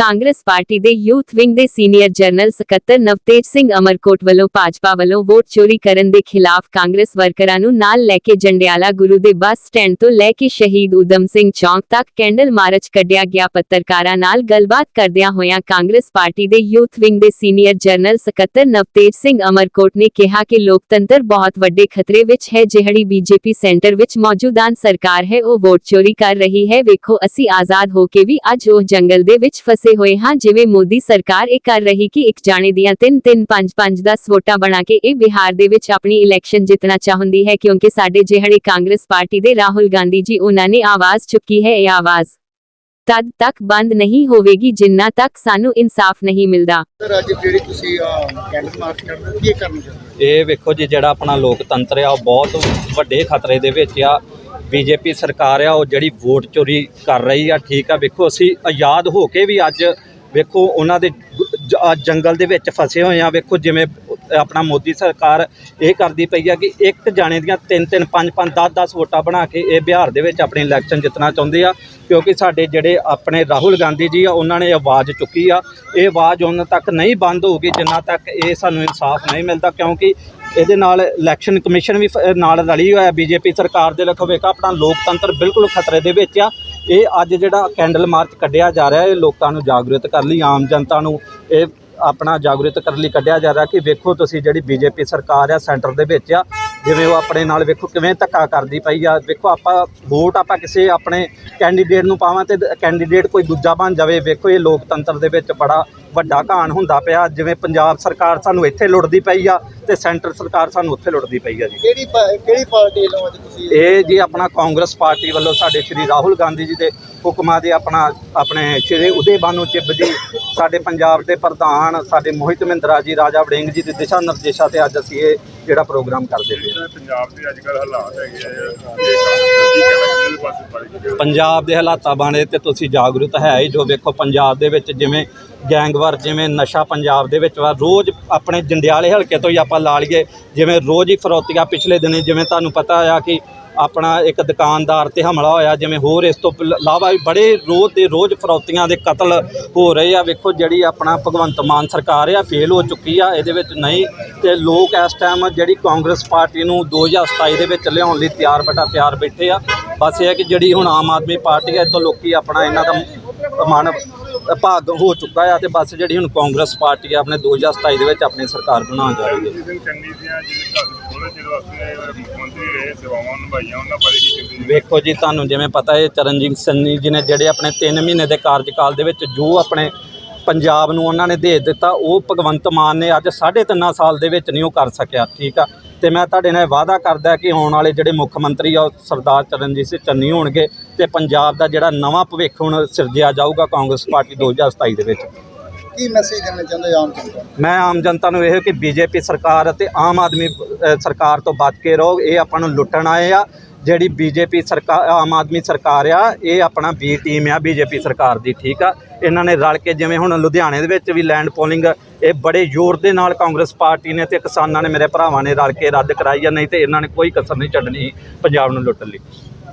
Congress party ਦੇ youth wing ਦੇ senior general ਸਕੱਤਰ ਨਵਤੇਜ ਸਿੰਘ ਅਮਰਕੋਟ ਵੱਲੋਂ ਭਾਜਪਾ ਵੱਲੋਂ ਵੋਟ ਚੋਰੀ ਕਰਨ ਦੇ ਖਿਲਾਫ ਕਾਂਗਰਸ ਵਰਕਰਾਂ ਨੂੰ ਨਾਲ ਲੈ ਕੇ ਜੰਡਿਆਲਾ ਗੁਰੂ ਦੇ ਬੱਸ ਸਟੈਂਡ ਤੋਂ ਲੈ ਕੇ ਸ਼ਹੀਦ ਊਧਮ ਸਿੰਘ ਚੌਂਕ ਤੱਕ ਕੈਂਡਲ ਮਾਰਚ ਕੱਢਿਆ ਗਿਆ। ਪੱਤਰਕਾਰਾਂ ਨਾਲ ਗੱਲਬਾਤ ਕਰਦਿਆਂ ਹੋਇਆਂ ਕਾਂਗਰਸ ਪਾਰਟੀ ਦੇ ਯੂਥ ਵਿੰਗ ਦੇ ਸੀਨੀਅਰ ਜਨਰਲ ਸਕੱਤਰ ਨਵਤੇਜ ਸਿੰਘ ਅਮਰਕੋਟ ਨੇ ਕਿਹਾ ਕਿ ਲੋਕਤੰਤਰ ਬਹੁਤ ਵੱਡੇ ਖਤਰੇ ਵਿੱਚ ਹੈ, ਜਿਹੜੀ ਬੀਜੇਪੀ ਸੈਂਟਰ ਵਿੱਚ ਮੌਜੂਦਾਨ ਸਰਕਾਰ ਹੈ, ਉਹ ਵੋਟ ਚੋਰੀ ਕਰ ਰਹੀ ਹੈ। ਵੇਖੋ, ਅਸੀਂ ਆਜ਼ਾਦ ਹੋ ਕੇ ਵੀ ਅੱਜ ਉਹ ਜੰਗਲ ਦੇ ਵਿੱਚ ਫਸੇ ਹੋਏ ਹਾਂ ਜਿਵੇਂ ਮੋਦੀ ਸਰਕਾਰ ਇਹ ਕਰ ਰਹੀ ਕਿ ਇੱਕ ਜਾਣੇ ਦੀਆਂ 3 3 5 5 10 ਵੋਟਾਂ ਬਣਾ ਕੇ ਇਹ ਬਿਹਾਰ ਦੇ ਵਿੱਚ ਆਪਣੀ ਇਲੈਕਸ਼ਨ ਜਿੱਤਣਾ ਚਾਹੁੰਦੀ ਹੈ ਕਿਉਂਕਿ ਸਾਡੇ ਜਿਹੜੇ ਕਾਂਗਰਸ ਪਾਰਟੀ ਦੇ ਰਾਹੁਲ ਗਾਂਧੀ ਜੀ ਉਹਨਾਂ ਨੇ ਆਵਾਜ਼ ਚੁੱਕੀ ਹੈ ਇਹ ਆਵਾਜ਼ ਤਦ ਤੱਕ ਬੰਦ ਨਹੀਂ ਹੋਵੇਗੀ ਜਿੰਨਾ ਤੱਕ ਸਾਨੂੰ ਇਨਸਾਫ ਨਹੀਂ ਮਿਲਦਾ। ਸਰ ਅੱਜ ਜਿਹੜੀ ਤੁਸੀਂ ਕੈਂਡਲ ਮਾਰਚ ਕਰਦੇ ਹੋ ਕੀ ਕਰਨਾ ਇਹ ਵੇਖੋ ਜੀ ਜਿਹੜਾ ਆਪਣਾ ਲੋਕਤੰਤਰ ਆ ਉਹ ਬਹੁਤ ਵੱਡੇ ਖਤਰੇ ਦੇ ਵਿੱਚ ਆ। ਬੀਜੇਪੀ ਸਰਕਾਰ ਆ, ਉਹ ਜਿਹੜੀ ਵੋਟ ਚੋਰੀ ਕਰ ਰਹੀ ਆ, ਠੀਕ ਆ। ਵੇਖੋ, ਅਸੀਂ ਆਜ਼ਾਦ ਹੋ ਕੇ ਵੀ ਅੱਜ ਵੇਖੋ, ਉਹਨਾਂ ਦੇ ਜੰਗਲ ਦੇ ਵਿੱਚ ਫਸੇ ਹੋਏ ਆ। ਵੇਖੋ, ਜਿਵੇਂ ਆਪਣਾ ਮੋਦੀ ਸਰਕਾਰ ਇਹ ਕਰਦੀ ਪਈ ਆ ਕਿ ਇੱਕ ਜਾਣੇ ਦੀਆਂ 3 3 5 5 10 10 ਵੋਟਾਂ ਬਣਾ ਕੇ ਇਹ ਬਿਹਾਰ ਦੇ ਵਿੱਚ ਆਪਣੀ ਇਲੈਕਸ਼ਨ ਜਿੱਤਣਾ ਚਾਹੁੰਦੇ ਆ। ਕਿਉਂਕਿ ਸਾਡੇ ਜਿਹੜੇ ਆਪਣੇ ਰਾਹੁਲ ਗਾਂਧੀ ਜੀ ਆ, ਉਹਨਾਂ ਨੇ ਆਵਾਜ਼ ਚੁੱਕੀ ਆ। ਇਹ ਆਵਾਜ਼ ਉਹਨਾਂ ਤੱਕ ਨਹੀਂ ਬੰਦ ਹੋਊਗੀ ਜਿੰਨਾ ਤੱਕ ਇਹ ਸਾਨੂੰ ਇਨਸਾਫ ਨਹੀਂ ਮਿਲਦਾ। ਕਿਉਂਕਿ ਇਹਦੇ ਨਾਲ ਇਲੈਕਸ਼ਨ ਕਮਿਸ਼ਨ ਵੀ ਫ- ਨਾਲ ਰਲੀ ਹੋਇਆ ਬੀਜੇਪੀ ਸਰਕਾਰ ਦੇ ਲਖੋ ਵੇਖਾ, ਆਪਣਾ ਲੋਕਤੰਤਰ ਬਿਲਕੁਲ ਖਤਰੇ ਦੇ ਵਿੱਚ ਆ। ਇਹ ਅੱਜ ਜਿਹੜਾ ਕੈਂਡਲ ਮਾਰਚ ਕੱਢਿਆ ਜਾ ਰਿਹਾ, ਇਹ ਲੋਕਾਂ ਨੂੰ ਜਾਗਰੂਕ ਕਰਨ ਲਈ, ਆਮ ਜਨਤਾ ਨੂੰ ਇਹ ਆਪਣਾ ਜਾਗਰੂਕ ਕਰਨ ਲਈ ਕੱਢਿਆ ਜਾ ਰਿਹਾ ਕਿ ਵੇਖੋ ਤੁਸੀਂ ਜਿਹੜੀ ਬੀਜੇਪੀ ਸਰਕਾਰ ਆ, ਸੈਂਟਰ ਦੇ ਵਿੱਚ ਆ ਜਿਵੇਂ ਉਹ ਆਪਣੇ ਨਾਲ ਵੇਖੋ ਕਿਵੇਂ ਧੱਕਾ ਕਰਦੀ ਪਈ ਆ। ਵੇਖੋ ਆਪਾਂ ਵੋਟ ਆਪਾਂ ਕਿਸੇ ਆਪਣੇ ਕੈਂਡੀਡੇਟ ਨੂੰ ਪਾਵਾਂ ਤੇ ਕੈਂਡੀਡੇਟ ਕੋਈ ਦੂਜਾ ਬਣ ਜਾਵੇ। ਵੇਖੋ ਇਹ ਲੋਕਤੰਤਰ ਦੇ ਵਿੱਚ ਬੜਾ ਵੱਡਾ ਘਾਣ ਹੁੰਦਾ ਪਿਆ। ਜਿਵੇਂ ਪੰਜਾਬ ਸਰਕਾਰ ਸਾਨੂੰ ਇੱਥੇ ਲੁੱਟਦੀ ਪਈ ਆ ਤੇ ਸੈਂਟਰ ਸਰਕਾਰ ਸਾਨੂੰ ਉੱਥੇ ਲੁੱਟਦੀ ਪਈ ਆ ਜੀ। ਕਿਹੜੀ ਕਿਹੜੀ ਪਾਰਟੀ ਵੱਲੋਂ ਅੱਜ ਤੁਸੀਂ ਇਹ ਜੀ ਆਪਣਾ ਕਾਂਗਰਸ ਪਾਰਟੀ ਵੱਲੋਂ ਸਾਡੇ ਸ਼੍ਰੀ ਰਾਹੁਲ ਗਾਂਧੀ ਜੀ ਦੇ ਹੁਕਮਾਂ ਦੇ ਆਪਣਾ ਆਪਣੇ ਸ਼੍ਰੀ ਉਦੇ ਬਾਨੂ ਚਿੱਬ ਜੀ ਸਾਡੇ ਪੰਜਾਬ ਦੇ ਪ੍ਰਧਾਨ ਸਾਡੇ ਮੋਹਿਤ ਮਹਿੰਦਰਾ ਜੀ ਰਾਜਾ ਵੜਿੰਗ ਜੀ ਦੇ ਦਿਸ਼ਾ ਨਿਰਦੇਸ਼ਾਂ ਤੇ ਅੱਜ ਅਸੀਂ ਇਹ ਜਿਹੜਾ ਪ੍ਰੋਗਰਾਮ ਕਰਦੇ ਪਏ ਪੰਜਾਬ ਦੇ ਅੱਜ ਕੱਲ੍ਹ ਹਾਲਾਤ ਹੈਗੇ ਆ। ਇਹ ਕੰਮ ਕੀ ਕਹਿਣਾ ਚਾਹੁੰਦੇ ਇਹਦੇ ਪਾਸੇ ਪੰਜਾਬ ਦੇ ਹਾਲਾਤਾਂ ਬਾਰੇ ਤੇ ਤੁਸੀਂ ਜਾਗਰੂਕ ਹੈ ਹੀ, ਜੋ ਵੇਖੋ ਪੰਜਾਬ ਦੇ ਵਿੱਚ ਜਿਵੇਂ ਗੈਂਗਵਾਰ, ਜਿਵੇਂ ਨਸ਼ਾ ਪੰਜਾਬ ਦੇ ਵਿੱਚ ਵਾ, ਰੋਜ਼ ਆਪਣੇ ਜੰਡਿਆਲੇ ਹਲਕੇ ਤੋਂ ਹੀ ਆਪਾਂ ਲਾ ਲਈਏ, ਜਿਵੇਂ ਰੋਜ਼ ਹੀ ਫਰੋਤੀਆਂ ਪਿਛਲੇ ਦਿਨੀ ਜਿਵੇਂ ਤੁਹਾਨੂੰ ਪਤਾ ਆ ਕਿ ਆਪਣਾ ਇੱਕ ਦੁਕਾਨਦਾਰ ਤੇ ਹਮਲਾ ਹੋਇਆ, ਜਿਵੇਂ ਹੋਰ ਇਸ ਤੋਂ ਇਲਾਵਾ ਵੀ ਬੜੇ ਰੋਜ਼ ਦੇ ਰੋਜ਼ ਫਰੌਤੀਆਂ ਦੇ ਕਤਲ ਹੋ ਰਹੇ ਆ। ਵੇਖੋ ਜਿਹੜੀ ਆਪਣਾ ਭਗਵੰਤ ਮਾਨ ਸਰਕਾਰ ਆ, ਫੇਲ ਹੋ ਚੁੱਕੀ ਆ, ਇਹਦੇ ਵਿੱਚ ਨਹੀਂ ਤੇ ਲੋਕ ਇਸ ਟਾਈਮ ਜਿਹੜੀ ਕਾਂਗਰਸ ਪਾਰਟੀ ਨੂੰ 2027 ਦੇ ਵਿੱਚ ਲਿਆਉਣ ਲਈ ਤਿਆਰ ਬਟਾ ਤਿਆਰ ਬੈਠੇ ਆ। ਬਸ ਇਹ ਹੈ ਕਿ ਜਿਹੜੀ ਹੁਣ ਆਮ ਆਦਮੀ ਪਾਰਟੀ ਹੈ ਤੋਂ ਲੋਕੀ ਆਪਣਾ ਇਹਨਾਂ ਦਾ ਮਨ ਭਾਗ ਹੋ ਚੁੱਕਾ ਆ ਤੇ ਬਸ ਜਿਹੜੀ ਹੁਣ ਕਾਂਗਰਸ ਪਾਰਟੀ ਆ ਆਪਣੇ 2027 ਦੇ ਵਿੱਚ ਆਪਣੀ ਸਰਕਾਰ ਬਣਾਉਣ ਜਾ ਰਹੀ ਹੈ। ਵੇਖੋ ਜੀ ਤੁਹਾਨੂੰ ਜਿਵੇਂ ਪਤਾ ਹੈ ਚਰਨਜੀਤ ਸੰਨੀ ਜੀ ਨੇ ਜਿਹੜੇ ਆਪਣੇ 3 ਮਹੀਨੇ ਦੇ ਕਾਰਜਕਾਲ ਦੇ ਵਿੱਚ ਜੋ ਆਪਣੇ ਪੰਜਾਬ ਨੂੰ ਉਹਨਾਂ ਨੇ ਦੇ ਦਿੱਤਾ ਉਹ ਭਗਵੰਤ ਮਾਨ ਨੇ ਅੱਜ ਸਾਢੇ ਤਿੰਨਾਂ ਸਾਲ ਦੇ ਵਿੱਚ ਨਹੀਂ ਉਹ ਕਰ ਸਕਿਆ ਠੀਕ ਆ? ਤੇ ਮੈਂ ਤੁਹਾਡੇ ਨਾਲ ਵਾਅਦਾ ਕਰਦਾ ਕਿ ਆਉਣ ਵਾਲੇ ਜਿਹੜੇ ਮੁੱਖ ਮੰਤਰੀ ਆ ਸਰਦਾਰ ਚਰਨਜੀਤ ਸਿੰਘ ਚੰਨੀ ਹੋਣਗੇ ਤੇ ਪੰਜਾਬ ਦਾ ਜਿਹੜਾ ਨਵਾਂ ਭਵਿੱਖ ਹੁਣ ਸਿਰਜਿਆ ਜਾਊਗਾ ਕਾਂਗਰਸ ਪਾਰਟੀ 2027 ਦੇ ਵਿੱਚ ਕੀ ਮੈਸੇਜ ਦੇਣਾ ਚਾਹੁੰਦੇ ਆਮ ਜਨਤਾ? ਮੈਂ ਆਮ ਜਨਤਾ ਨੂੰ ਇਹ ਕਿ ਬੀਜੇਪੀ ਸਰਕਾਰ ਅਤੇ ਆਮ ਆਦਮੀ ਸਰਕਾਰ ਤੋਂ ਬਚ ਕੇ ਰਹੋ ਇਹ ਆਪਾਂ ਨੂੰ ਲੁੱਟਣ ਆਏ ਆ ਜਿਹੜੀ ਬੀਜੇਪੀ ਸਰਕਾਰ, ਆਮ ਆਦਮੀ ਸਰਕਾਰ ਆ, ਇਹ ਆਪਣਾ ਬੀ ਟੀਮ ਆ, ਬੀਜੇਪੀ ਸਰਕਾਰ ਦੀ, ਠੀਕ ਆ? ਇਹਨਾਂ ਨੇ ਰਲ ਕੇ ਜਿਵੇਂ ਹੁਣ ਲੁਧਿਆਣੇ ਦੇ ਵਿੱਚ ਵੀ ਲੈਂਡ ਪੋਲਿੰਗ ਇਹ ਬੜੇ ਜ਼ੋਰ ਦੇ ਨਾਲ ਕਾਂਗਰਸ ਪਾਰਟੀ ਨੇ ਤੇ ਕਿਸਾਨਾਂ ਨੇ ਮੇਰੇ ਭਰਾਵਾਂ ਨੇ ਰਲ ਕੇ ਰੱਦ ਕਰਾਈ ਆ, ਨਹੀਂ ਤੇ ਇਹਨਾਂ ਨੇ ਕੋਈ ਕਸਰ ਨਹੀਂ ਛੱਡਣੀ, ਪੰਜਾਬ ਨੂੰ ਲੁੱਟਣ ਲਈ।